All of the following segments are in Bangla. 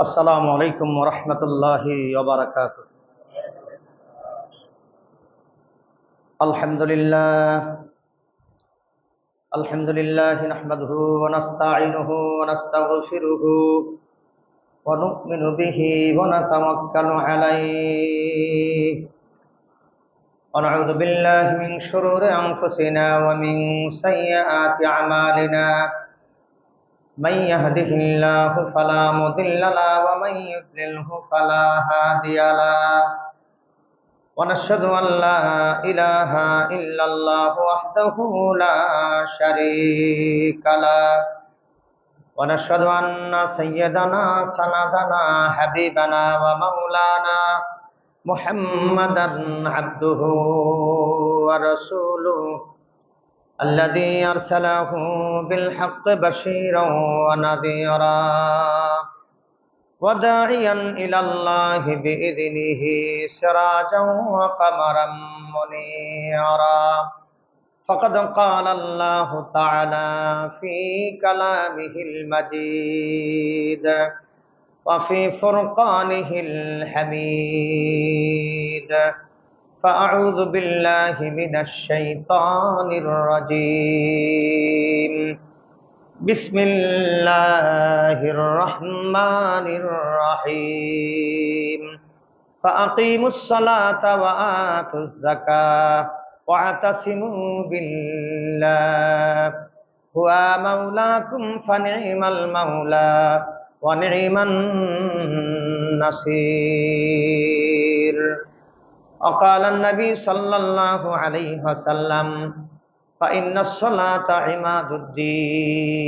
السلام عليكم ورحمة الله وبركاته الحمد لله الحمد لله نحمده ونستعينه ونستغفره ونؤمن به ونتوكل عليه ونعوذ بالله من شرور أنفسنا ومن سيئات أعمالنا من يهده الله فلا مضل له ومن يضلله فلا هادي له ونشهد أن لا إله إلا الله وحده لا شريك له ونشهد أن سيدنا سندنا حبيبنا ومولانا محمدا عبده ورسوله الذي أرسله بالحق بشيرا ونذيرا وداعيا إلى الله بإذنه سراجا وقمرا منيرا. فقد قال الله تعالى في كلامه المجيد وفي فرقانه الحميد. فأعوذ بالله من الشيطان الرجيم. بسم الله الرحمن الرحيم. فأقيموا الصلاة وآتوا الزكاة واعتصموا بالله. هو مولاكم فنعم المولى ونعم النصير. وقال النبي صلى الله عليه وسلم فإن الصلاة عماد الدين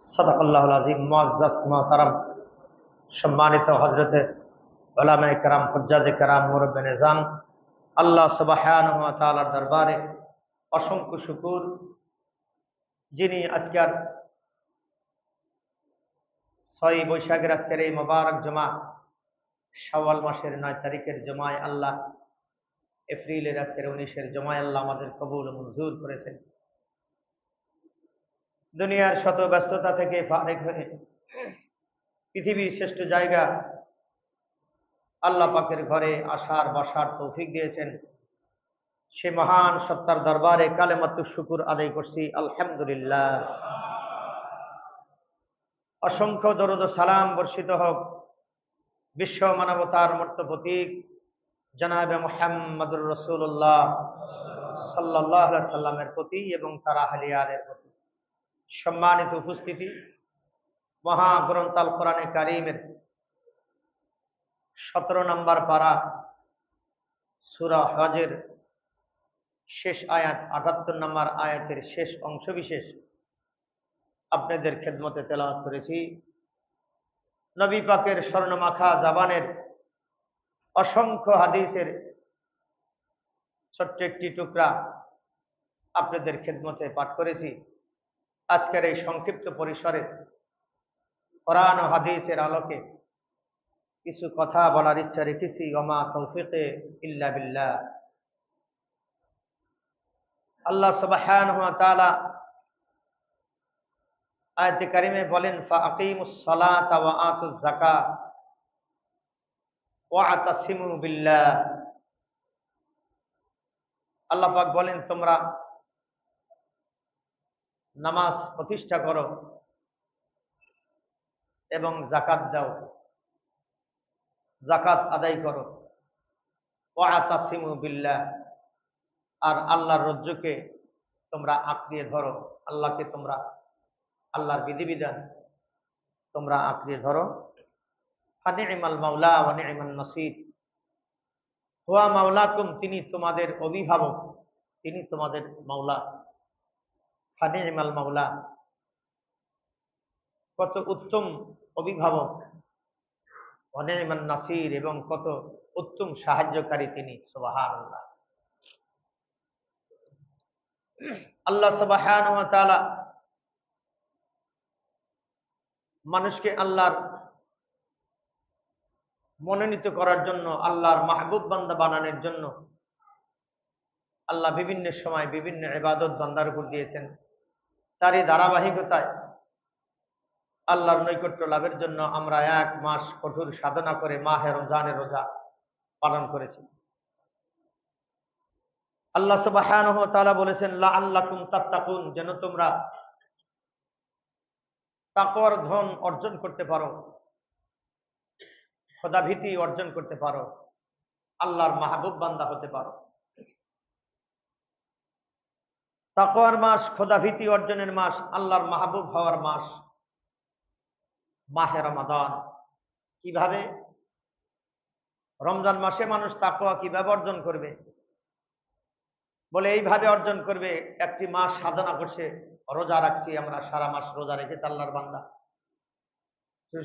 صدق الله العظيم معزز محترم সম্মানিত হজরতে ওলামায়ে کرام হুজ্জাজে کرام মুরব্বে নিজাম আল্লাহ সুবহানাহু ওয়া তাআলার দরবারে অসংখ্য শুকুর যিনি আজকের ছয় বৈশাখের আজকের এই মোবারক জমা শাওয়াল মাসের নয় তারিখের জমায় আল্লাহ, এপ্রিলের আজকের উনিশের জমায় আল্লাহ আমাদের কবুল মঞ্জুর করেছেন। দুনিয়ার শত ব্যস্ততা থেকে ফারেক হয়ে পৃথিবীর শ্রেষ্ঠ জায়গা, আল্লাহ পাকের ঘরে আসার বসার তৌফিক দিয়েছেন। সে মহান সত্তার দরবারে কালে কালেমাত্র শুকুর আদায় করছি, আলহামদুলিল্লাহ। অসংখ্য দরদ সালাম বর্ষিত হোক। বিশ্ব মানবতার মূর্ত প্রতীক জনাবে মোহাম্মদুর রসুল্লাহ সাল্লাহ সাল্লামের প্রতি এবং তার আহলিয়ারের প্রতি। সম্মানিত উপস্থিতি মহাগ্রন্থ আল কোরআনে কারিমের সতেরো নম্বর পারা সুরা হজের, শেষ আয়াত, আটাত্তর নম্বর আয়াতের শেষ অংশ বিশেষ আপনাদের খেদমতে তেলাওয়াত করেছি। নবী পাকের স্বর্ণমাখা জাবানের অসংখ্য হাদিসের ছোট্ট একটি টুকরা আপনাদের খেদমতে পাঠ করেছি। আজকের এই সংক্ষিপ্ত পরিসরে কোরআন ও হাদিসের আলোকে কিছু কথা বলার ইচ্ছা রেখেছি। ওমা তৌফিকে ইল্লা বিল্লাহ। আল্লাহ তাআলা আয়াতে কারিমে বলেন ফাকিমুস সালাতা ওয়া আতুজ যাকাত ওয়া আতাসিমু বিল্লাহ। আল্লাহ পাক বলেন, তোমরা নামাজ প্রতিষ্ঠা করো এবং জাকাত দাও। জাকাত আদায় করো। বিল্লাহ। আর আল্লাহর রজ্জুকে তোমরা আঁকড়িয়ে ধরো। আল্লাহকে তোমরা আল্লাহর বিধিবিধান। তোমরা আঁকড়িয়ে ধরো। ফানিমাল মাওলা ওয়ানিমাল নসির। হুয়া মাওলাকুম, তিনি তোমাদের অভিভাবক, তিনি তোমাদের মাওলা। ফানিমাল মাওলা, কত উত্তম অভিভাবক। অনিমান নাসির এবং কত উত্তম সাহায্যকারী তিনি সুবাহান আল্লাহ আল্লাহ সুবাহান মানুষকে আল্লাহর মনোনীত করার জন্য, আল্লাহর মাহবুব বান্দা বানানোর জন্য আল্লাহ বিভিন্ন সময় বিভিন্ন ইবাদত বান্দার উপর দিয়েছেন। তারই ধারাবাহিকতায় আল্লাহর নৈকট্য লাভের জন্য আমরা এক মাস কঠোর সাধনা করে মাহে রমজানের রোজা পালন করেছি। আল্লাহ সুবহানাহু ওয়া তাআলা বলেছেন লা আল্লাকুম তাত্তাকুন যেন তোমরা তাকওয়ার ধন অর্জন করতে পারো। খোদাভীতি অর্জন করতে পারো। আল্লাহর মাহবুব বান্দা হতে পারো। তাকওয়ার মাস, খোদাভীতি অর্জনের মাস, আল্লাহর মাহবুব হওয়ার মাস। মাহে রমাদান। কীভাবে? রমজান মাসে মানুষ তাকওয়া কীভাবে অর্জন করবে? বলে, এইভাবে অর্জন করবে, একটি মাস সাধনা করছে, রোজা রাখছি আমরা, সারা মাস রোজা রেখে আল্লাহর বান্দা।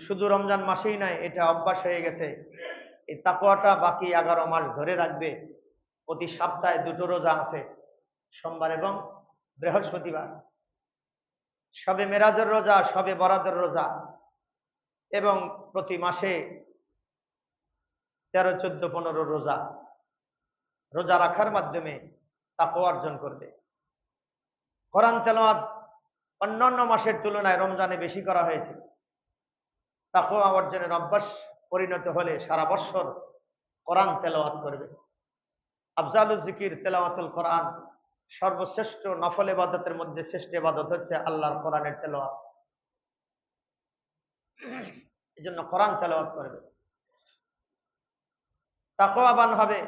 শুধু রমজান মাসেই নয়, এটা অভ্যাস হয়ে গেছে। এই তাকওয়াটা বাকি এগারো মাস ধরে রাখবে। প্রতি সপ্তাহে দুটো রোজা আছে, সোমবার এবং বৃহস্পতিবার। সবে মেরাজের রোজা, সবে বরাদের রোজা এবং প্রতি মাসে তেরো, চোদ্দ, পনেরো রোজা। রোজা রাখার মাধ্যমে তাকও অর্জন করবে। কোরআন তেলাওয়াত অন্যান্য মাসের তুলনায় রমজানে বেশি করা হয়েছে। তাকওয়া অর্জনের অভ্যাস পরিণত হলে সারা বৎসর কোরআন তেলাওয়াত করবে। আফজালুল জিকির, তেলাওয়াতুল কোরআন সর্বশ্রেষ্ঠ নফল এবাদতের মধ্যে শ্রেষ্ঠ এবাদত হচ্ছে আল্লাহর কোরআনের তেলাওয়াত। এই জন্য কোরআন তেলাওয়াত করবে। তাকওয়াবান হবে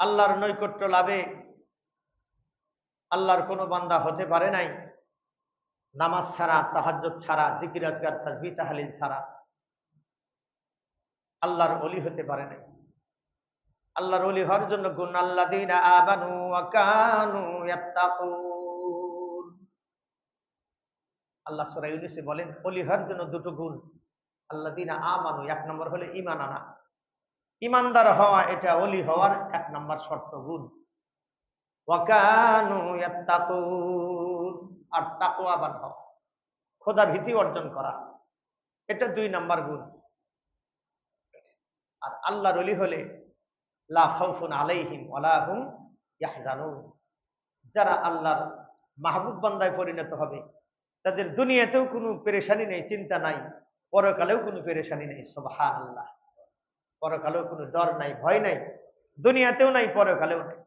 আল্লাহর নৈকট্য লাভে আল্লাহর কোনো বান্দা হতে পারে নাই। নামাজ ছাড়া, তাহাজ্জুদ ছাড়া, জিকির, আজগার, তাসবিহ, তাহলিল ছাড়া আল্লাহর অলি হতে পারে নাই। আল্লাহর অলি হওয়ার জন্য গুণ আল্লাযীনা আমানু ওয়া কানু ইয়াত্তাকুন। আল্লাহ সূরা ইউনূসে বলেন অলি হওয়ার জন্য দুটো গুণ। আল্লাযীনা আমানু, এক নম্বর হলো ইমান আনা। ইমানদার হওয়া, এটা অলি হওয়ার এক নম্বর শর্ত গুণ আর তাকওয়াবান হওয়া খোদা ভীতি অর্জন করা, এটা দুই নাম্বার গুণ। আর আল্লাহর অলি হলে, লা খাউফুন আলাইহিম ওয়ালা হুম ইয়াহজানুন। যারা আল্লাহর মাহবুব বান্দায় পরিণত হবে, তাদের দুনিয়াতেও কোনো পেরেশানি নেই, চিন্তা নাই, পরকালেও কোনো পেরেশানি নেই, সুবহানাল্লাহ। পরকালেও কোনো ডর নাই, ভয় নাই, দুনিয়াতেও নাই, পরকালেও নাই।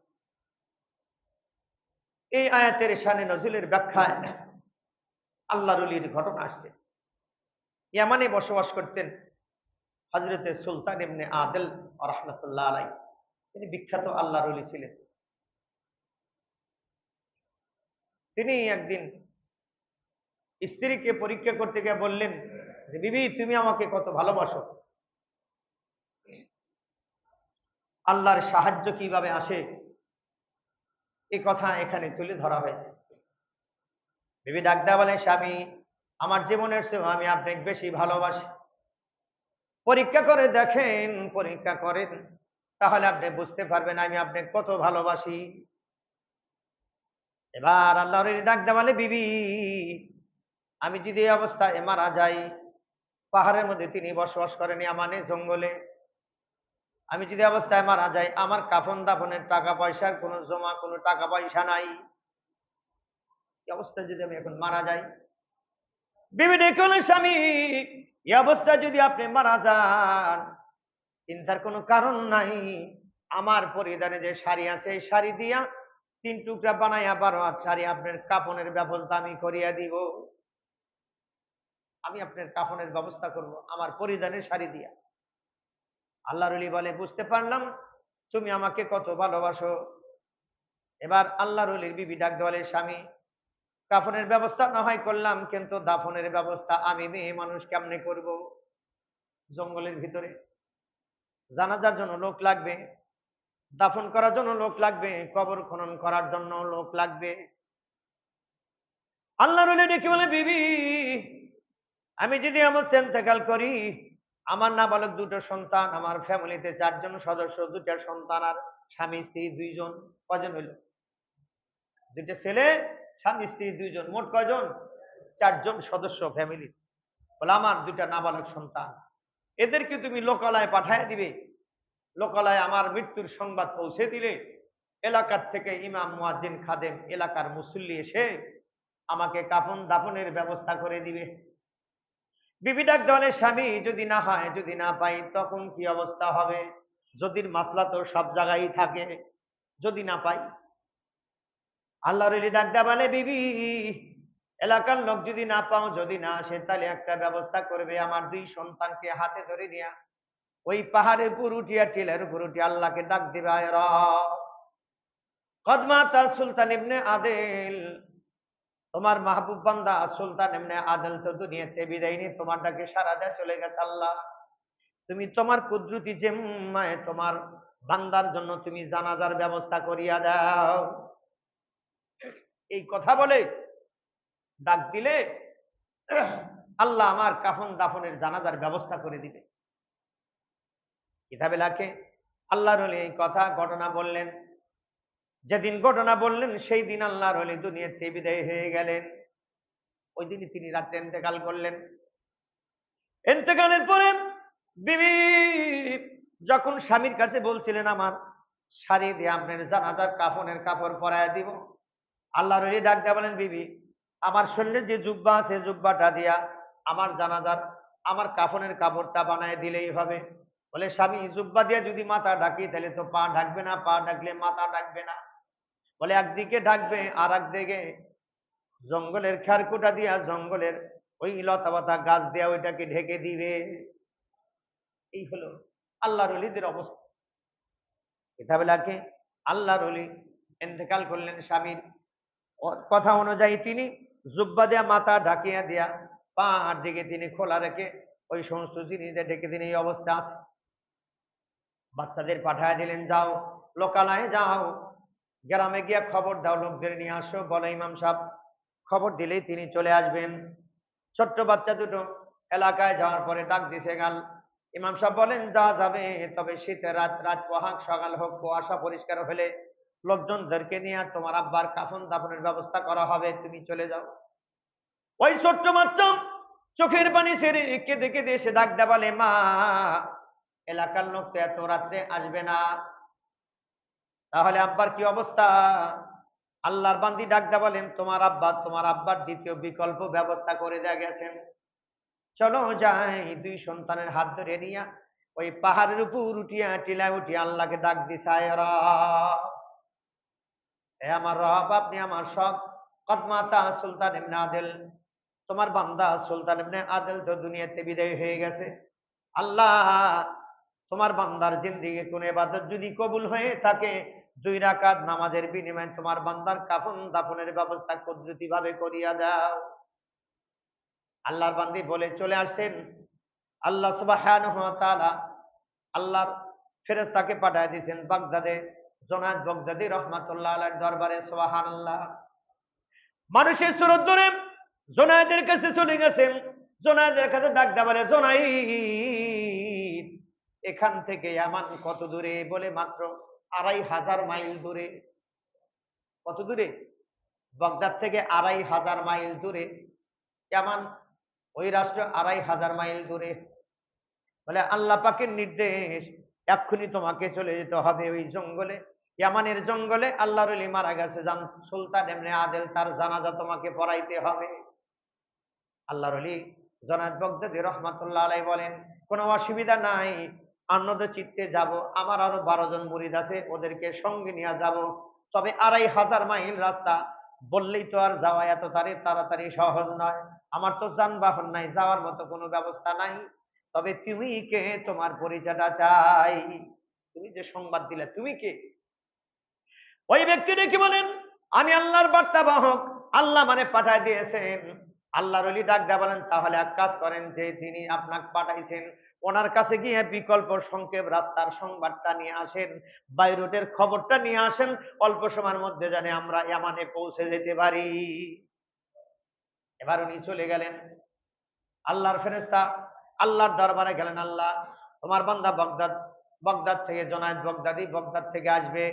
এই আয়াতের শানে নজরুলের ব্যাখ্যায় আল্লাহ রলির ঘটনা আসছে। ইয়ামানে বসবাস করতেন হজরতে সুলতান ইবনে আদেল রহমতুল্লাহ আলাই তিনি বিখ্যাত আল্লাহ রলি ছিলেন। তিনি একদিন স্ত্রীকে পরীক্ষা করতে গিয়ে বললেন বিবি, তুমি আমাকে কত ভালোবাসো। আল্লাহর সাহায্য কীভাবে আসে, এ কথা এখানে তুলে ধরা হয়েছে। বিবি ডাকদা বলে স্বামী, আমার জীবনের চেয়েও আমি আপনাকে বেশি ভালোবাসি। পরীক্ষা করে দেখেন, পরীক্ষা করেন, তাহলে আপনি বুঝতে পারবেন আমি আপনাকে কত ভালোবাসি। এবার আল্লাহর ডাকদা বলে, বিবি, আমি যদি এই অবস্থায় মারা যাই, পাহাড়ের মধ্যে তিনি বসবাস করেন আমানে জঙ্গলে আমি যদি অবস্থায় মারা যাই, আমার কাফন দাফনের টাকা পয়সার কোনো জমা, কোনো টাকা পয়সা নাই। অবস্থায় যদি আমি এখন মারা যাই বিবি দেখুন স্বামী অবস্থায় যদি আপনি মারা যান, চিন্তার কোনো কারণ নাই। আমার পরিধানে যে শাড়ি আছে, এই শাড়ি দিয়া তিন টুকরা বানাইয়া বারো হাত শাড়ি আপনার কাপনের ব্যবস্থা আমি করিয়া দিব। আমি আপনার কাফনের ব্যবস্থা করব, আমার পরিধানের শাড়ি দিয়া। আল্লাহ রলি বলে, বুঝতে পারলাম, তুমি আমাকে কত ভালোবাসো। এবার আল্লাহ রলির বিবি ডাক বলে, স্বামী, কাফনের ব্যবস্থা না হয় করলাম, কিন্তু দাফনের ব্যবস্থা আমি মেয়ে মানুষ কেমনে করব? জঙ্গলের ভিতরে জানাজার জন্য লোক লাগবে, দাফন করার জন্য লোক লাগবে, কবর খনন করার জন্য লোক লাগবে। আল্লাহ রলি ডেকে বলে, বিবি, আমি যদি আমার তেন্তেকাল করি আমার নাবালক দুটো সন্তান, আমার ফ্যামিলিতে চারজন সদস্য দুটা সন্তান আর স্বামী, স্ত্রী দুইজন। কজন হইল? দুটো ছেলে, স্বামী, স্ত্রী দুইজন। মোট কয়জন? চারজন সদস্য, ফ্যামিলি। বলে, আমার দুটা নাবালক সন্তান। এদেরকে তুমি লোকালয়ে পাঠায় দিবে। লোকালয়ে আমার মৃত্যুর সংবাদ পৌঁছে দিলে। এলাকার থেকে ইমাম মুয়াজ্জিন খাদেম এলাকার মুসল্লি এসে আমাকে কাফন দাফনের ব্যবস্থা করে দিবে। বিবি ডাক স্বামী যদি না হয়, যদি না পাই তখন কি অবস্থা হবে? যদির মাসলা তো সব জায়গায় থাকে, যদি না পাই আল্লাহ রলি ডাকটা বলে বিবি, এলাকার লোক যদি না পাও, যদি না আসে, তাহলে একটা ব্যবস্থা করবে আমার দুই সন্তানকে হাতে ধরে নিয়া। ওই পাহাড়ের উপর উঠিয়া, টিলের উঠিয়া আল্লাহকে ডাক দিবে কদমাতা সুলতান ইবনে আদেল তোমার মাহবুব বান্দা সুলতান এমনি আদেল তো দুনিয়াতে বিদায় নিয়ে তোমার ডাকে সারা দেয় চলে গেছে আল্লাহ। তুমি তোমার কুদরতি যে তোমার বান্দার জন্য তুমি জানাজার ব্যবস্থা করিয়া দাও। এই কথা বলে ডাক দিলে আল্লাহ আমার কাফন দাফনের জানাজার ব্যবস্থা করে দিবে। কিতাবে লাখে আল্লাহর এই কথা ঘটনা বললেন যেদিন ঘটনা বললেন, সেই দিন আল্লাহর হলে দুনিয়াতে বিদায় হয়ে গেলেন। ওই দিনই তিনি রাত্রে এতেকাল করলেন। এতেকালের পরে বিবি যখন স্বামীর কাছে বলছিলেন, আমার শাড়ি দিয়ে আপনার জানাজার কাফনের কাপড় পরায় দিব। আল্লাহর হলে ডাক বলেন, বিবি, আমার শরীরে যে জুব্বা আছে জুব্বাটা দিয়া আমার জানাজার, আমার কাফনের কাপড়টা বানায় দিলেই হবে। বলে, স্বামী, জুব্বা দিয়ে যদি মাথা ঢাকি, তাহলে তো পা ঢাকবে না, পা ঢাকলে মাথা ঢাকবে না। বলে একদিকে ঢাকবে আর একদিকে জঙ্গলের খেরকুটা দিয়া জঙ্গলের ওই লতা পাতা গাছ দিয়া ওইটাকে ঢেকে দিবে। এই হলো আল্লাহ রলিদের অবস্থা। কিতাবেলাকে আল্লাহ রলি এতেকাল করলেন স্বামীর। কথা অনুযায়ী তিনি জুব্বা দেয়া মাথা ঢাকিয়া দিয়া পা দিকে তিনি খোলা রেখে ওই সমস্ত জিনিস ঢেকে তিনি এই অবস্থা আছে। বাচ্চাদের পাঠায় দিলেন, যাও, লোকালয়ে যাও। গ্রামে গিয়া খবর দাও, লোকদের নিয়ে আসো। বলে, ইমাম সাহেব, খবর দিলেই তিনি চলে আসবেন। ছোট্ট বাচ্চা দুটো এলাকায় যাওয়ার পরে ডাক দিছে গাল। ইমাম সাহেব বলেন, যা যাবে, তবে শীতে রাত রাত পোহাক, সকাল হোক, কুয়াশা পরিষ্কার হলে লোকজনদেরকে নিয়ে তোমার আব্বার কাফন দাফনের ব্যবস্থা করা হবে, তুমি চলে যাও। ওই ছোট্ট বাচ্চা চোখের পানি সেরে কেঁদে কেঁদে এসে ডাক দেবালে মা, এলাকার লোক তো এত রাত্রে আসবে না। তাহলে আব্বার কি অবস্থা? আল্লাহর বান্দি ডাকদা বলেন, তোমার আব্বা, তোমার আব্বার দ্বিতীয় বিকল্প ব্যবস্থা করে দেয়া গেছেন। চলো যাই, দুই সন্তানের হাত ধরে নিয়া ওই পাহাড়ের উপর উঠিয়া টিলায় উঠিয়া আল্লাহকে ডাক দিছায় হে আমার রব, আপনি আমার সব। কদমাতা সুলতান এমনি আদেল, তোমার বান্দা সুলতান এমনি আদেল তো দুনিয়াতে বিদায় হয়ে গেছে। আল্লাহ, তোমার বান্দার জিন্দিগি কোন এবাদত যদি কবুল হয়ে থাকে দুই রাকাত নামাজের বিনিময়ে তোমার বান্দার কাফন দাফনের ব্যবস্থা কুদরতি ভাবে করিয়া দাও। আল্লাহর বান্দি বলে চলে আসেন, আল্লাহ তাআলা আল্লাহর ফেরেশতাকে পাঠিয়ে দিয়েছেন বাগদাদে জোনাদ বাগদাদি রহমাতুল্লাহ আলাইহির দরবারে, সুবহানাল্লাহ। মানুষের সুরত ধরে জোনায়েদের কাছে চলে গেছেন জোনায়েদের কাছে ডাক দেওয়া জোনাই এখান থেকে এমন কত দূরে? বলে মাত্র আড়াই হাজার মাইল দূরে। কত দূরে? বগদাদ থেকে আড়াই হাজার মাইল দূরে। কেমন? ওই রাষ্ট্র আড়াই হাজার মাইল দূরে। বলে, আল্লাহ পাকের নির্দেশ, এক্ষুনি তোমাকে চলে যেতে হবে ওই জঙ্গলে। ইয়ামানের জঙ্গলে আল্লাহর রলি মারা গেছে। জান, সুলতান এমনি আদেল, তার জানাজা তোমাকে পড়াইতে হবে। আল্লাহ রলি জনাদ বগদাদি রহমাতুল্লাহ আলাই বলেন, কোনো অসুবিধা নাই। আনন্দ চিত্তে যাব। আমার আরও বারো জন মুরিদ আছে, ওদেরকে সঙ্গে নিয়ে যাব। তবে আড়াই হাজার মাইল রাস্তা, বললেই তো আর যাওয়া এত তাড়ি, তাড়াতাড়ি সহজ নয়। আমার তো যানবাহন নাই, যাওয়ার মতো কোনো ব্যবস্থা নাই। তবে তুমি কে? তোমার পরিচয়টা চাই। তুমি যে সংবাদ দিলে, তুমি কে? ওই ব্যক্তি কি বলেন, আমি আল্লাহর বার্তা বাহক আল্লাহ মানে পাঠায় দিয়েছেন। আল্লাহর অলি ডাক দেয়া বলেন, তাহলে এক কাজ করেন যে তিনি আপনাকে পাঠাইছেন ওনার কাছে গিয়ে বিকল্প সংক্ষেপ রাস্তার সংবাদটা নিয়ে আসেন বাই রোডের খবরটা নিয়ে আসেন, অল্প সময়ের মধ্যে জানে আমরা এমানে পৌঁছে যেতে পারি। এবার উনি চলে গেলেন। আল্লাহর ফেরেস্তা আল্লাহর দরবারে গেলেন, আল্লাহ, তোমার বান্দা বগদাদ বগদাদ থেকে জোনায়েদ বগদাদি বগদাদ থেকে আসবে।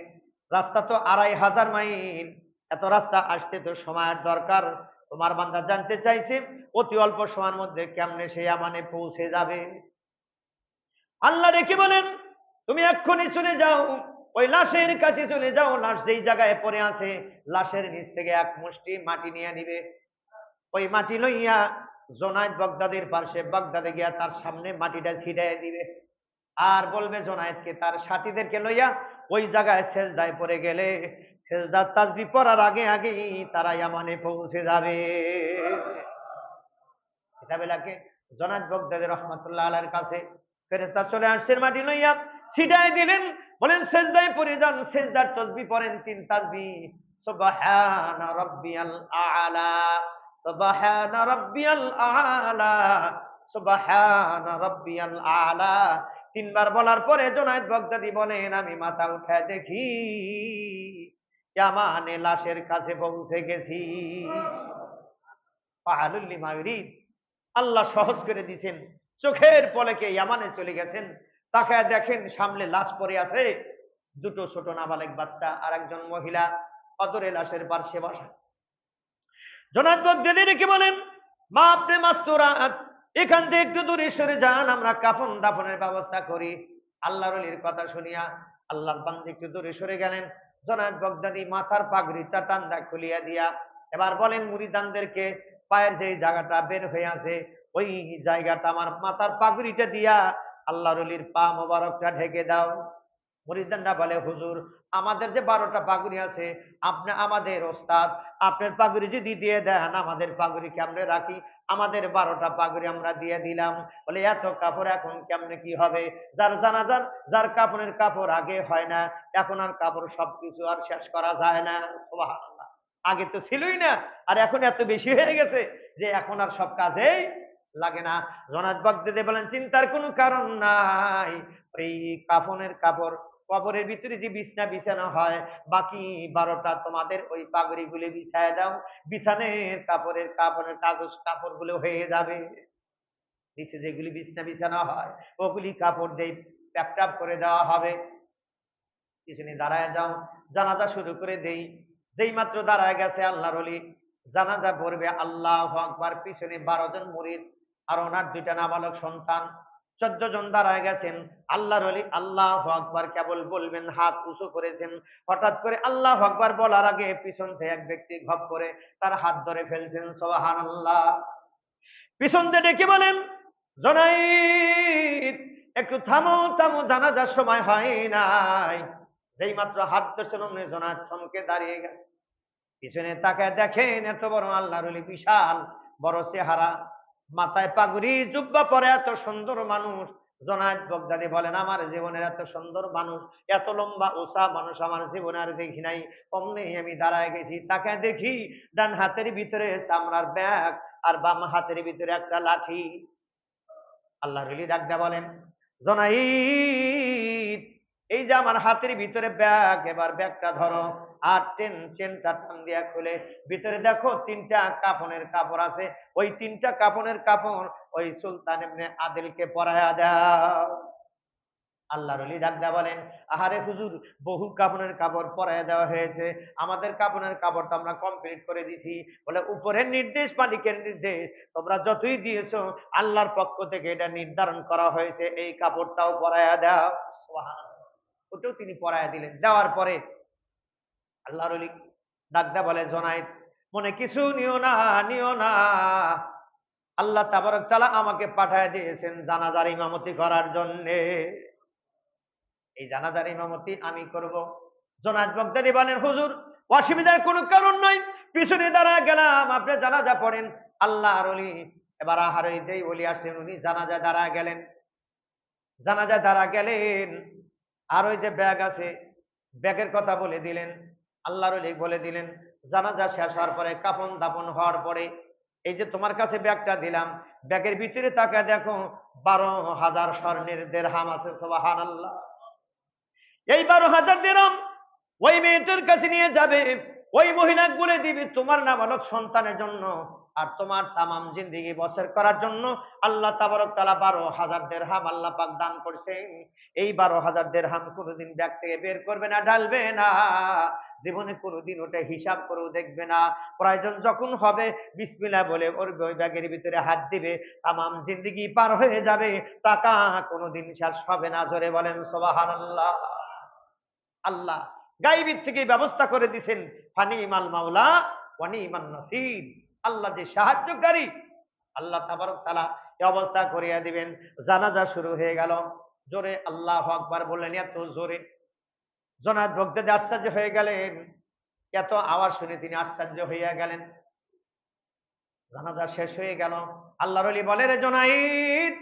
রাস্তা তো আড়াই হাজার মাইল। এত রাস্তা আসতে তো সময়ের দরকার। তোমার বান্দা জানতে চাইছে, অতি অল্প সময়ের মধ্যে কেমনে সে আমানে পৌঁছে যাবে? আল্লাহ রেখে বলেন? তুমি এক্ষুনি শুনে যাও। ওই লাশের কাছে চলে যাও, লাশ যেই জায়গায় পড়ে আছে, লাশের নিচ থেকে এক মুষ্টি মাটি নিয়ে নিবে। ওই মাটি লইয়া জোনায়েদ বাগদাদের পার্শ্বে বাগদাদে গিয়া তার সামনে মাটিটা ছিটাই দিবে। আর বলবে জোনায়েদকে, তার সাথীদেরকে লইয়া ওই জায়গায় সেজদায় পড়ে গেলে, সেজদার তাজবি পড়ার আগে আগেই তারা ইয়ামানে পৌঁছে যাবে। কিতাবেলাকে জনাদ বগদাদ রহমতুল্লাহ আলার কাছে ফেরেস্তা চলে আসছেন মাটি লইয়া, ছিটাই দিলেন, বলেন, সেজদায় পড়ে যান, সেজদার তসবি পড়েন তিন তাসবি। সুবহান আলা সুবহান আলা সুবহান আলা। তিনবার বলার পরে জোনায়েদ বগদাদি বলেন, আমি মাথা উঠায় দেখি ইয়ামানে লাশের কাছে পৌঁছে গেছি। পাহালুল্লি মায়ুরিদ আল্লাহ সহজ করে দিয়েছেন চোখের পলেকে ইয়ামানে চলে গেছেন? তাকায় দেখেন সামনে লাশ পরে আছে। দুটো ছোট নাবালেক বাচ্চা আর একজন মহিলা অদরে লাশের পার্শ্বে বসা। জনাদ বগদাদি রেখে বলেন, মা, আপনি মাস্তুরা, এখান থেকে একটু দূরে সরে যান, আমরা কাফন দাফনের ব্যবস্থা করি। আল্লাহর কথা শুনিয়া আল্লাহর বান্দে একটু দূরে সরে গেলেন। জনাদ বগদাদি মাথার পাগড়িটা টান্দা খুলিয়া দিয়া এবার বলেন, মুরিদানদেরকে পায়ের যে জায়গাটা বের হয়ে আছে ওই জায়গাটা আমার মাথার পাগড়িটা দিয়া আল্লাহর অলির পা মোবারকটা ঢেকে দাও। মুরিদানরা বলে, হুজুর, আমাদের যে বারোটা পাগড়ি আছে, আপনি, আমাদের ওস্তাদ, আপনার পাগড়ি যদি দিয়ে দেন, আমাদের পাগড়ি কেমনে রাখি? আমাদের বারোটা পাগড়ি আমরা দিয়ে দিলাম। বলে, এত কাপড় এখন কেমনে কি হবে? যার জানাজার, যার কাপড়ের কাপড় আগে হয় না, এখন আর কাপড় সবকিছু আর শেষ করা যায় না। সুবহানাল্লাহ। আগে তো ছিলই না, আর এখন এত বেশি হয়ে গেছে যে এখন আর সব কাজেই লাগে না। জনাজ বাগদাদে বলেন, চিন্তার কোনো কারণ নাই। এই কাফনের কাপড়, কবরের ভিতরে যে বিছনা বিছানো হয়, বাকি বারোটা তোমাদের ওই পাগড়িগুলি বিছায় দাও। বিছানের কাপড়ের কাপড়ের কাগজ কাপড়গুলো হয়ে যাবে। নিচে যেগুলি বিছনা বিছানো হয়, ওগুলি কাপড় দিয়ে প্যাকটাপ করে দেওয়া হবে। পিছনে দাঁড়ায় যাও, জানাজা শুরু করে দেই। যেই মাত্র দাঁড়ায় গেছে আল্লাহর জানাজা পড়বে আল্লাহ আকবার, পিছনে বারো জন মুরিদ আর ওনার দুইটা নাবালক সন্তান। চোদ্দ জন দাঁড়ায় গেছেন। আল্লাহর অলি আল্লাহ আকবার কেবল বলবেন, হাত উঁচু করেছেন। হঠাৎ করে আল্লাহ আকবার বলার আগে পিছন থেকে এক ব্যক্তি ঘপ করে তার হাত ধরে ফেলছেন সোহান আল্লাহ পিছন থেকে ডেকে বলেন, জনাইদ, একটু থামো থামো, জানাজার সময় হয় নাই। যেই মাত্র হাত ধরছেন, অমনি জনার থমকে দাঁড়িয়ে গেছে। পিছনে তাকে দেখেন, এত বড় আল্লাহর বিশাল, বড় চেহারা। মাথায় পাগড়ি, জুব্বা পরে এত সুন্দর মানুষ। জনাজ বগদাদি বলেন, আমার জীবনের এত সুন্দর মানুষ, এত লম্বা, ওসা মানুষ আমার জীবনে আর দেখি নাই। অমনি আমি দাঁড়ায় গেছি, তাকে দেখি ডান হাতের ভিতরে চামড়ার ব্যাগ আর বাম হাতের ভিতরে একটা লাঠি। আল্লাহ রলি ডাকদা বলেন জনাইদ এই যে আমার হাতের ভিতরে ব্যাগ, এবার ব্যাগটা ধরো। আর টেন, চেনটা টান দিয়া খুলে, ভিতরে দেখো তিনটা কাপনের কাপড় আছে। ওই তিনটা কাপনের কাপড় ওই সুলতান এমনি আদিলকে পরায়া দাও। আল্লাহ রলি ডাকদা বলেন, আহারে হুজুর, বহু কাপড়ের কাপড় পরায় দেওয়া হয়েছে। আমাদের কাপড়ের কাপড়টা আমরা কমপ্লিট করে দিছি। বলে, উপরের নির্দেশ, মালিকের নির্দেশ, তোমরা যতই দিয়েছ, আল্লাহর পক্ষ থেকে এটা নির্ধারণ করা হয়েছে। এই কাপড়টাও পরায়া দাও। ওটাও তিনি পরায়া দিলেন। দেওয়ার পরে আল্লাহর ডাকদা বলে জনাই মনে কিছু নিও না নিও না। আল্লাহ তাবারক তাআলা আমাকে পাঠায় দিয়েছেন জানাজার ইমামতি করার জন্যে। এই জানাজার ইমামতি আমি করব। জনাজ বগদাদি বলেন, হুজুর, অসুবিধার কোনো কারণ নাই। পিছনে দাঁড়া গেলাম, আপনি জানাজা পড়েন। আল্লাহ আর অলি এবার আহার যেই অলি আসলেন, উনি জানাজা দাঁড়া গেলেন। জানাজা দাঁড়া গেলেন আর ওই যে ব্যাগ আছে, ব্যাগের কথা বলে দিলেন, আল্লাহর অলি বলে দিলেন, জানাজা শেষ হওয়ার পরে কাপন দাপন হওয়ার পরে এই যে তোমার কাছে ব্যাগটা দিলাম, ব্যাগের ভিতরে তাকে দেখো বারো হাজার স্বর্ণের দেড়হাম আছে আল্লাহ এই বারো হাজার দেরাম ওই মেয়েটার কাছে নিয়ে যাবে, ওই মহিলা বলে দিবি তোমার নাবালক সন্তানের জন্য। আর তোমার তামাম জিন্দিগি বছর করার জন্য আল্লাহ তাবারক তালা বারো হাজার দেড়হাম আল্লাহ পাক দান করছেন। এই বারো হাজার দেড়হাম কোনোদিন ব্যাগ থেকে বের করবে না, ঢালবে না। জীবনে কোনোদিন ওটা হিসাব করেও দেখবে না। প্রয়োজন যখন হবে, বিসমিল্লাহ বলে ওর ওই ব্যাগের ভিতরে হাত দিবে, তামাম জিন্দিগি পার হয়ে যাবে। টাকা কোনোদিন শেষ হবে না, জোরে বলেন সোবাহান আল্লাহ আল্লাহ গাইবির থেকে ব্যবস্থা করে দিছেন ফানি ইমাল মাওলা ইমান নাসির। আল্লাহ যে সাহায্যকারী, আল্লাহ তাবারক তালা এ অবস্থা করিয়া দিবেন। জানাজা শুরু হয়ে গেল। জোরে আল্লাহ আকবার বললেন, এত জোরে? জনাদ বগদাদে আশ্চর্য হয়ে গেলেন। এত আওয়াজ শুনে তিনি আশ্চর্য হইয়া গেলেন। জানাজা শেষ হয়ে গেল। আল্লাহর আলী বলে, রে জোনাইদ,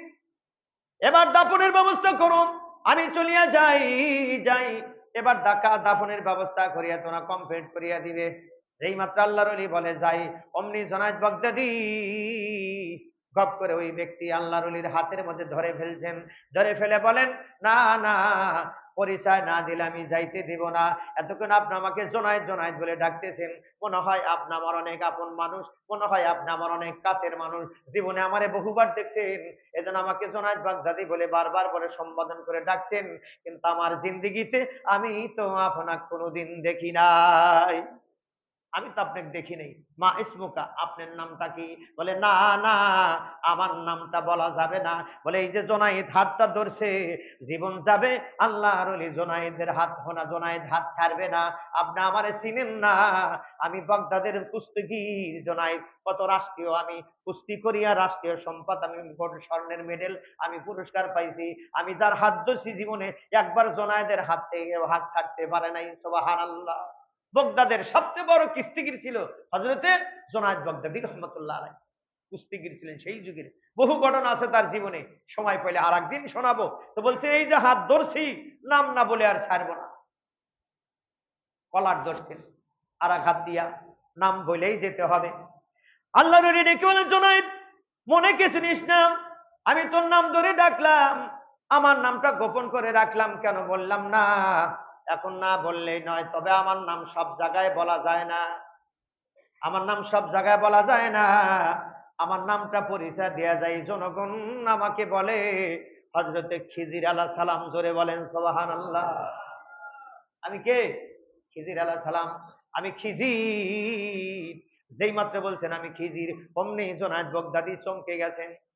এবার দাপনের ব্যবস্থা করুন। আমি চলিয়া যাই যাই। এবার ডাকা দাফনের ব্যবস্থা করিয়া তোরা কমপ্লিট করিয়া দিবে। যেই মাত্র আল্লাহর আলী বলে, যাই। অমনি জনাজ বগদাদি গপ করে ওই ব্যক্তি আল্লাহর আলীর হাতের মধ্যে ধরে ফেলছেন। ধরে ফেলে বলেন, না না, পরিচয় না দিলে আমি যাইতে দিব না। এতক্ষণ আপনি আমাকে জোনায়েত জোনায়েত বলে ডাকতেছেন। মনে হয় আপনি আমার অনেক আপন মানুষ, মনে হয় আপনি আমার অনেক কাছের মানুষ। জীবনে আমারে বহুবার দেখছেন। এজন্য আমাকে জোনায়েত বাগদাদি বলে বারবার বলে সম্বোধন করে ডাকছেন। কিন্তু আমার জিন্দিগিতে আমি তো আপনাকে কোনোদিন দেখি নাই। আমি তো আপনাকে দেখি নাই মা ইসমুকা, আপনার নামটা কি? বলে, না না, আমার নামটা বলা যাবে না। বলে, এই যে জোনাইদ হাতটা ধরছে, জীবন যাবে। আল্লাহ রলি জোনাইদের হাত হোনা জোনাইদ হাত ছাড়বে না। আপনি আমারে চিনেন না। আমি বাগদাদের কুস্তিগির জোনাইদ কত রাষ্ট্রীয় আমি কুস্তি করিয়া রাষ্ট্রীয় সম্পদ, আমি স্বর্ণের মেডেল আমি পুরস্কার পাইছি। আমি যার হাত ধরছি জীবনে, একবার জোনায়েদের হাত থেকে হাত ছাড়তে পারে নাই সোবাহান আল্লাহ বগদাদের সবচেয়ে বড় কিস্তিগির ছিল হজরতে জোনায়েদ বগদাদি রহমতুল্লাহ আলাই কুস্তিগির ছিলেন সেই যুগের। বহু ঘটনা আছে তার জীবনে। সময় পেলে আর একদিন শোনাবো। তো বলছে, এই যে হাত ধরছি, নাম না বলে আর ছাড়বো না। কলার ধরছেন। আর হাত দিয়া নাম বলেই যেতে হবে। আল্লাহ নবী ডেকে বলেন জোনায়েদ মনে কিছু নিস না। আমি তোর নাম ধরে ডাকলাম। আমার নামটা গোপন করে রাখলাম কেন বললাম না? এখন না বললেই নয়, তবে আমার নাম সব জায়গায় বলা যায় না। আমার নাম সব জায়গায় বলা যায় না। আমার নামটা পরিচয় দেয়া যায় জনগণ আমাকে বলে। হজরতে খিজির আলাহ সালাম জোরে বলেন সোবাহান আল্লাহ আমি কে? খিজির আলাহ সালাম। আমি খিজির। যেই মাত্র বলছেন, আমি খিজির। অমনি জোনাজ বগদাদি চমকে গেছেন।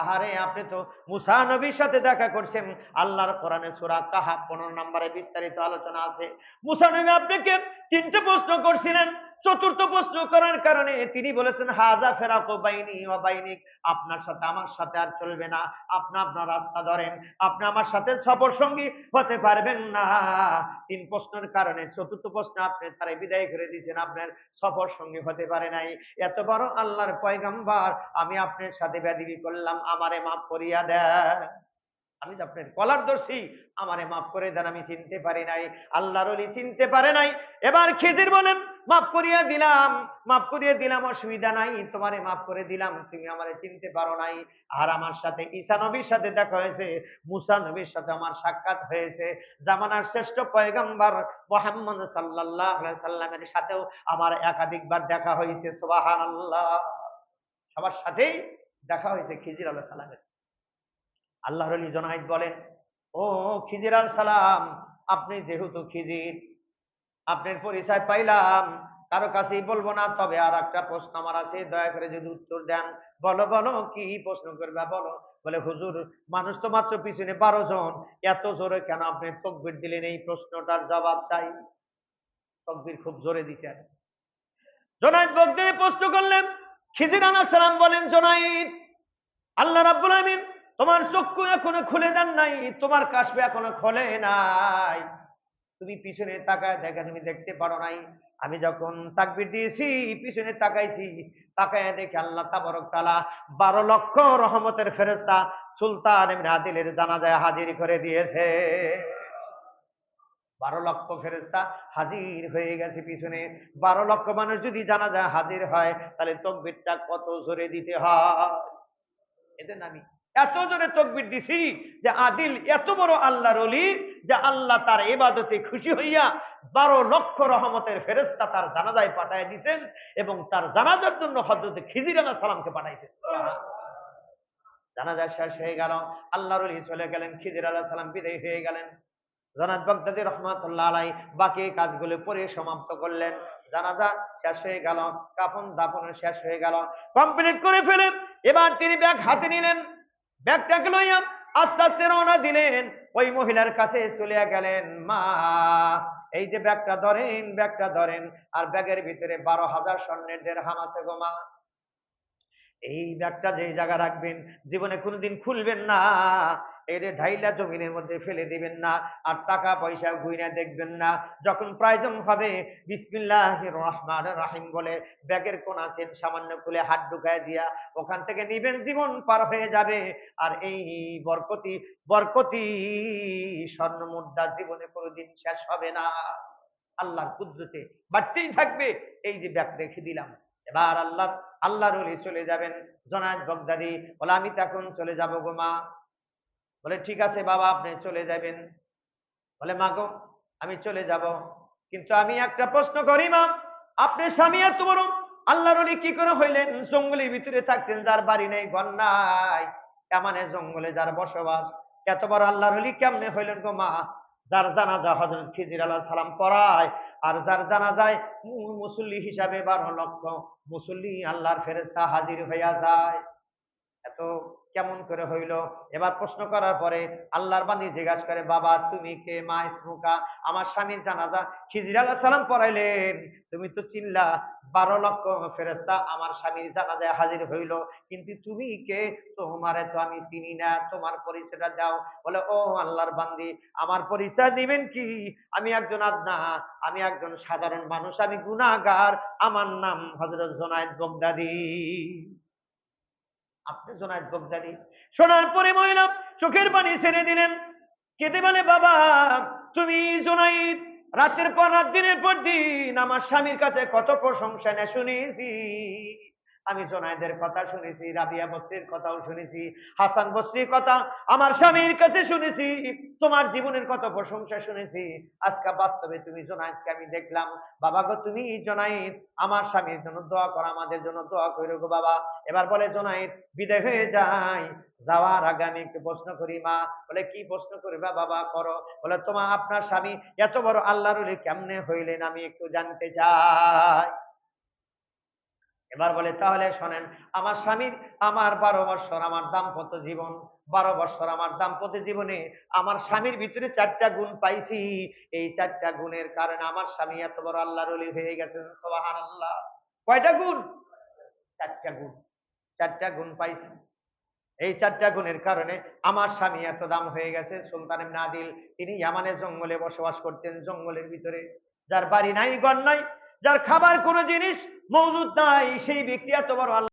আহারে, আপনি তো মুসা নবীর সাথে দেখা করছেন। আল্লাহর কোরআনে সুরা কাহা পনেরো নম্বরে বিস্তারিত আলোচনা আছে। মুসা নবী আপনাকে তিনটে প্রশ্ন করছিলেন? চতুর্থ প্রশ্ন করার কারণে তিনি বলেছেন, হাজা ফেরাকো বাইনি ও বাইনিক, আপনার সাথে আমার সাথে আর চলবে না। আপনি আপনার রাস্তা ধরেন, আপনি আমার সাথে সফর সঙ্গী হতে পারবেন না। তিন প্রশ্নের কারণে চতুর্থ প্রশ্ন আপনি তারা বিদায় করে দিয়েছেন, আপনার সফর সঙ্গী হতে পারে নাই। এত বড় আল্লাহর পয়গাম্বার, আমি আপনার সাথে ব্যাধিবি করলাম, আমারে মাফ করিয়া দেন। আমি তো আপনার কলার দর্শী আমারে মাফ করে দেন, আমি চিনতে পারি নাই। আল্লাহর চিনতে পারে নাই। এবার খেজির বলেন মাফ করিয়া দিলাম, মাফ করিয়া দিলাম, অসুবিধা নাই, তোমারে মাফ করে দিলাম, তুমি আমারে চিনতে পারো নাই। আর আমার সাথে ঈসা নবীর সাথে দেখা হয়েছে, মুসা নবীর সাথে আমার সাক্ষাৎ হয়েছে। জামানার শ্রেষ্ঠ পয়গম্বর মোহাম্মদ আলাইহি সাল্লামের সাথেও আমার একাধিকবার দেখা হয়েছে, সুবহানাল্লাহ। সবার সাথেই দেখা হয়েছে খিজির আলাহ সালামের। আল্লাহর আলী জনাইদ বলেন, ও খিজির আল সালাম, আপনি যেহেতু খিজির আপনার পরিচয় পাইলাম। কারও কাছেই বলব না, তবে আর একটা প্রশ্ন আমার আছে। দয়া করে যদি উত্তর দেন। বলো বলো, কি প্রশ্ন করবে, বলো। বলে, হুজুর, মানুষ তো মাত্র পিছনে বারো জন। এত জোরে কেন আপনি তকবির দিলেন? এই প্রশ্নটার জবাব চাই। তকবির খুব জোরে দিছেন। জোনাইদ বকদিনে প্রশ্ন করলেন, খিজির সালাম বলেন, জোনাইদ, আল্লাহ রাব্বুল আমিন তোমার চক্ষু এখনও খুলে দেন নাই, তোমার কাশবে এখনও খোলে নাই। তুমি পিছনে তাকায় দেখা তুমি দেখতে পারো নাই। আমি যখন তাকবির দিয়েছি, পিছনে তাকাইছি, তাকায় দেখে আল্লাহ তাবরক তালা বারো লক্ষ রহমতের ফেরেস্তা সুলতান আদিলের জানাজায় হাজির করে দিয়েছে। বারো লক্ষ ফেরেস্তা হাজির হয়ে গেছে পিছনে। বারো লক্ষ মানুষ যদি জানা যায় হাজির হয়, তাহলে তকবিরটা কত জোরে দিতে হয়? এদের আমি এত জোরে তকবির দিছি যে আদিল এত বড় আল্লাহর অলি যে আল্লাহ তার এবাদতে খুশি হইয়া বারো লক্ষ রহমতের ফেরেস্তা তার জানাজায় পাঠায় দিছেন এবং তার জানাজার জন্য হজরত খিজির আলাহ সালামকে পাঠাইছেন। জানাজা শেষ হয়ে গেল। আল্লাহর চলে গেলেন, খিজির আলাহ সালাম বিদায় হয়ে গেলেন। জনাদ বাগদাদি রহমাতুল্লাহ আলাই বাকি কাজগুলো পরে সমাপ্ত করলেন। জানাজা শেষ হয়ে গেল, কাফন দাফন শেষ হয়ে গেল। কমপ্লিট করে ফেলেন। এবার তিনি ব্যাগ হাতে নিলেন। ব্যাগটাকে লইয়া আস্তে আস্তে রওনা দিলেন। ওই মহিলার কাছে চলে গেলেন, মা, এই যে ব্যাগটা ধরেন ব্যাগটা ধরেন, আর ব্যাগের ভিতরে বারো হাজার স্বর্ণের দের হাম আছে গো মা। এই ব্যাগটা যে জায়গা রাখবেন, জীবনে কোনোদিন খুলবেন না। এর ঢাইলা জমিনের মধ্যে ফেলে দিবেন না, আর টাকা পয়সা ঘুরে দেখবেন না। যখন প্রয়োজন হবে বিসমিল্লাহ রহমান রাহিম বলে, ব্যাগের কোন আছেন সামান্য খুলে হাত ঢুকায় দিয়া ওখান থেকে নিবেন, জীবন পার হয়ে যাবে। আর এই বরকতি বরকতি স্বর্ণ মুদ্রা জীবনে কোনোদিন শেষ হবে না। আল্লাহর কুদরতে বাড়তেই থাকবে। এই যে ব্যাগ রেখে দিলাম, এবার আল্লাহ, আল্লাহর চলে যাবেন। জনাজ বগদাদি বলে, আমি তখন চলে যাব গো মা। বলে, ঠিক আছে বাবা, আপনি চলে যাবেন। বলে, মা গো, আমি চলে যাব। কিন্তু আমি একটা প্রশ্ন করি, মা, আপনি স্বামী এত বড় আল্লাহর ওলি কি করে হইলেন? জঙ্গলের ভিতরে থাকছেন, যার বাড়ি নেই, ঘর নাই। এমনে জঙ্গলে যার বসবাস। এত বড় আল্লাহর ওলি কেমনে হইলেন গো মা? যার জানাজা হজরত খিজির আল্লাহ সালাম পড়ায়, আর যার জানাজায় মু- মুসল্লি হিসাবে বারো লক্ষ মুসল্লি আল্লাহর ফেরেস্তা হাজির হইয়া যায়। এত কেমন করে হইল? এবার প্রশ্ন করার পরে আল্লাহর বাণী জিজ্ঞাসা করে, বাবা, তুমি কে? মা ইসমুকা আমার স্বামীর জানাজা? খিজির আল্লাহ সালাম পড়াইলেন, তুমি তো চিনলা, বারো লক্ষ ফেরেস্তা আমার স্বামীর জানাজায় হাজির হইল। কিন্তু তুমি কে? তোমারে তো আমি চিনি না, তোমার পরিচয়টা দাও। বলে, ও আল্লাহর বান্দি, আমার পরিচয় দিবেন কি? আমি একজন আদনা, আমি একজন সাধারণ মানুষ, আমি গুনাহগার। আমার নাম হজরত জোনায়েদ বগদাদি। আপনি জোনায়েদ জানি শোনার পরে মহিলা চোখের পানি ছেড়ে দিলেন। কেঁদে বলে, বাবা, তুমি জোনাইদ, রাতের পর রাত, দিনের পর দিন আমার স্বামীর কাছে কত প্রশংসা না শুনেছি। আমি জোনাইদের কথা শুনেছি, রাবিয়া বস্তির কথাও শুনেছি, হাসান বস্তির কথা, আমার স্বামীর কাছে শুনেছি, তোমার জীবনের কত প্রশংসা শুনেছি। আজকে বাস্তবে তুমি জোনাইদকে আমি দেখলাম, বাবা গো তুমি জোনাইদ, আমার স্বামীর জন্য দোয়া করো, আমাদের জন্য দোয়া করো গো বাবা। এবার বলে জোনাইদ, বিদায় হয়ে যায় যাওয়ার আগে আমি একটু প্রশ্ন করি, মা, বলে, কি প্রশ্ন করবা বাবা, করো। বলে তোমার আপনার স্বামী এত বড় আল্লাহর কেমনে হইলেন আমি একটু জানতে চাই। এবার বলে, তাহলে শোনেন, আমার স্বামীর আমার বারো বৎসর আমার দাম্পত্য জীবন, বারো বৎসর আমার দাম্পত্য জীবনে আমার স্বামীর ভিতরে চারটা গুণ পাইছি। এই চারটা গুণের কারণে আমার স্বামী এত বড় আল্লাহর ওলি হয়ে গেছেন সোবাহান আল্লাহ কয়টা গুণ? চারটা গুণ চারটা গুণ পাইছি। এই চারটা গুণের কারণে আমার স্বামী এত দাম হয়ে গেছে। সুলতান ইবনে আদিল, তিনি ইয়ামানের জঙ্গলে বসবাস করতেন, জঙ্গলের ভিতরে। যার বাড়ি নাই, ঘর নাই যার খাবার কোনো জিনিস মজুদ নাই সেই ব্যক্তি এত বড়